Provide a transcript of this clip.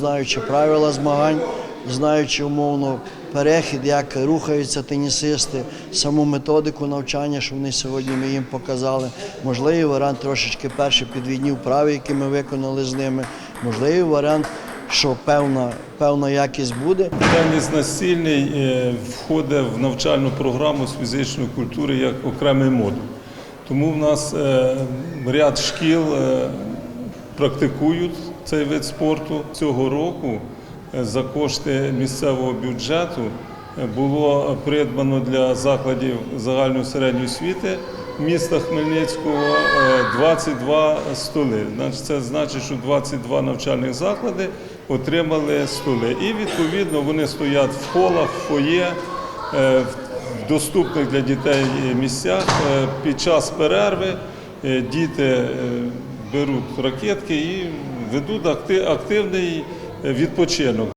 знаючи правила змагань, знаючи умовно перехід, як рухаються тенісисти, саму методику навчання, що вони сьогодні ми їм показали. Можливий варіант трошечки перші підвідні вправи, які ми виконали з ними. Можливий варіант, що певна, певна якість буде. Теніс настільний е, входить в навчальну програму з фізичної культури як окремий модуль. Тому в нас е, ряд шкіл е, практикують цей вид спорту. Цього року е, за кошти місцевого бюджету е, було придбано для закладів загальної середньої освіти міста Хмельницького е, 22 столи. Значить, це значить, що 22 навчальних заклади отримали столи. І відповідно вони стоять в холах, в фоє, е, в доступних для дітей місцях. Е, Під час перерви е, діти беруть ракетки і ведуть акти- активний відпочинок.